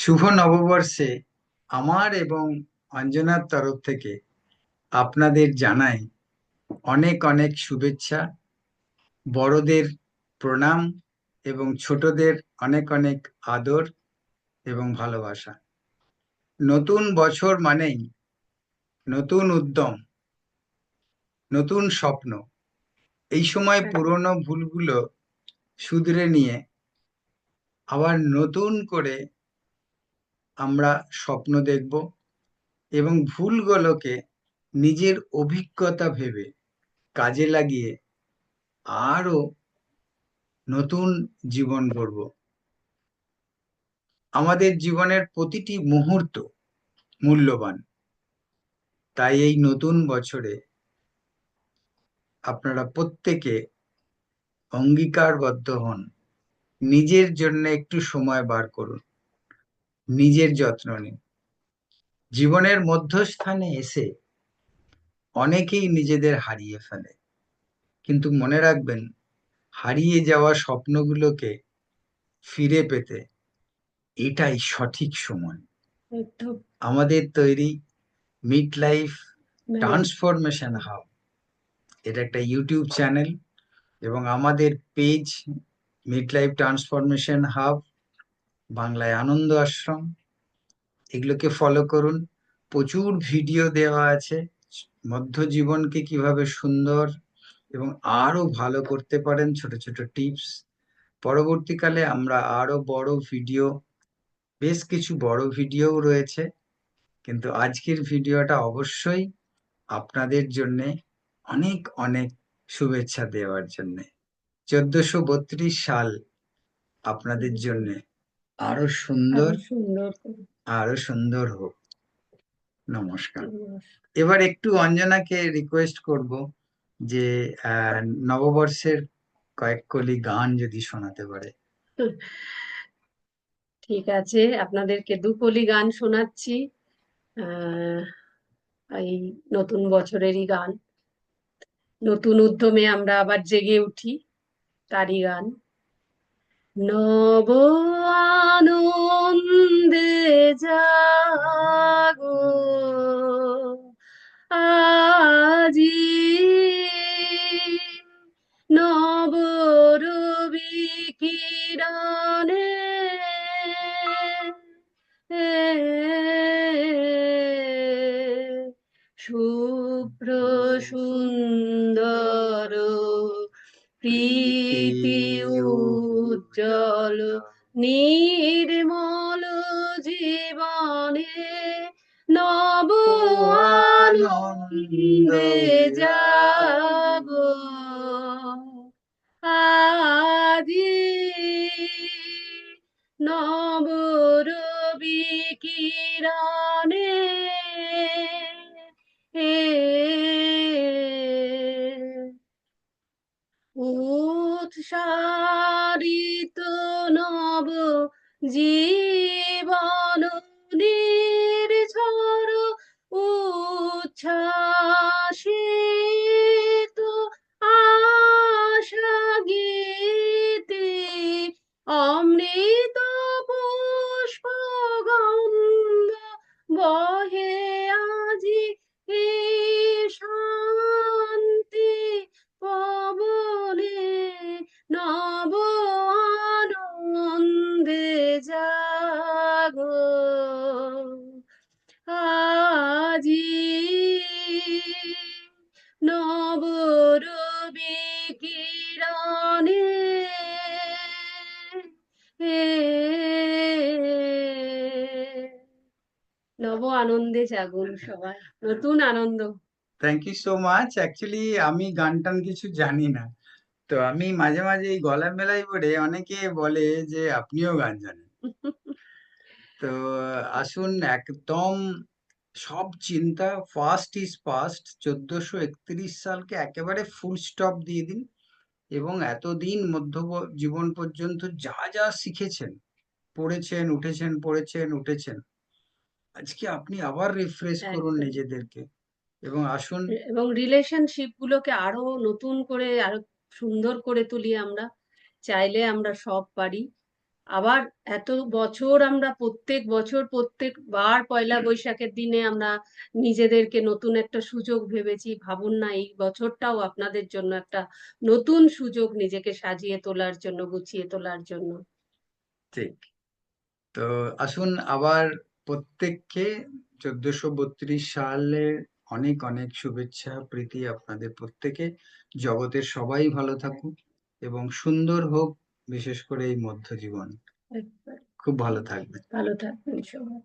শুভ নববর্ষে আমার এবং অঞ্জনার তরফ থেকে আপনাদের জানাই অনেক অনেক শুভেচ্ছা। বড়দের প্রণাম এবং ছোটদের অনেক অনেক আদর এবং ভালোবাসা। নতুন বছর মানেই নতুন উদ্যম, নতুন স্বপ্ন। এই সময় পুরনো ভুলগুলো শুধরে নিয়ে আবার নতুন করে আমরা স্বপ্ন দেখব এবং ভুলগুলোকে নিজের অভিজ্ঞতা ভেবে কাজে লাগিয়ে আরও নতুন জীবন গড়ব। আমাদের জীবনের প্রতিটি মুহূর্ত মূল্যবান। তাই এই নতুন বছরে আপনারা প্রত্যেকে অঙ্গীকারবদ্ধ হন। নিজের জন্য একটু সময় বার করুন। নিজের যত্ন নিন। জীবনের মধ্যস্থানে এসে অনেকেই নিজেদের হারিয়ে ফেলে। কিন্তু মনে রাখবেন হারিয়ে যাওয়া স্বপ্নগুলোকে ফিরে পেতে এটাই সঠিক সময়। আমাদের তৈরি মিড লাইফ ট্রান্সফরমেশন হাব এটা একটা ইউটিউব চ্যানেল এবং আমাদের page mid life transformation hub বাংলায় আনন্দ আশ্রম। এগুলোকে ফলো করুন। প্রচুর ভিডিও দেওয়া আছে। মধ্য জীবনকে কীভাবে সুন্দর এবং আরও ভালো করতে পারেন ছোট ছোট টিপস পরবর্তীকালে আমরা আরও বড় ভিডিও বেশ কিছু বড় ভিডিও রয়েছে। কিন্তু আজকের ভিডিওটা অবশ্যই আপনাদের জন্যে অনেক অনেক শুভেচ্ছা দেওয়ার জন্যে। চোদ্দশো সাল আপনাদের জন্যে। আরও সুন্দর আরও সুন্দর আরও সুন্দর হোক। নমস্কার। এবার একটু অঞ্জনাকে রিকোয়েস্ট করব যে নববর্ষের কয়েক কলি গান যদি শোনাতে পারে। ঠিক আছে আপনাদেরকে দুকলি গান শোনাচ্ছি। এই নতুন বছরেরই গান। নতুন উদ্যমে আমরা আবার জেগে উঠি তারই গান। নব আনন্দে জাগো আজি নব রবি কিরণে শুভ্র প্রীতি উজ্জ্বল নির্মল জীবনে নব আনন্দে জাগো। আজি নব রবি কিরণে জীবন কিরণে নব আনন্দে জাগুন সবাই, নতুন আনন্দ। Thank you so much actually আমি গান টান কিছু জানি না। তো আমি মাঝে মাঝে এই গলা মেলাই পড়ে অনেকে বলে যে, আপনিও গান জানেন। তো আসুন, একদম সব চিন্তা ফাস্ট ইজ পাস্ট চোদ্দশো একত্রিশ সালকে একেবারে ফুল স্টপ দিয়ে দিন। এবং এতদিন মধ্য জীবন পর্যন্ত যা যা শিখেছেন পড়েছেন উঠেছেন পড়েছেন উঠেছেন আজকে আপনি আবার রিফ্রেশ করুন নিজেদেরকে এবং আসুন এবং রিলেশনশিপ গুলোকে আরও নতুন করে আরও সুন্দর করে তুলি আমরা। চাইলে আমরা সব পারি। আবার এত বছর আমরা প্রত্যেক বছর প্রত্যেকবার পয়লা বৈশাখের দিনে আমরা নিজেদেরকে নতুন একটা সুযোগ ভেবেছি ভাবুন না এই বছরটাও আপনাদের জন্য একটা নতুন সুযোগ নিজেকে সাজিয়ে তোলার জন্য গুছিয়ে তোলার জন্য। ঠিক। তো আসুন আবার প্রত্যেককে চোদ্দশো বত্রিশ সালের অনেক অনেক শুভেচ্ছা প্রীতি আপনাদের প্রত্যেকে। জগতের সবাই ভালো থাকুক এবং সুন্দর হোক বিশেষ করে এই মধ্য জীবন খুব ভালো থাকবেন। ভালো থাকবেন সবাই।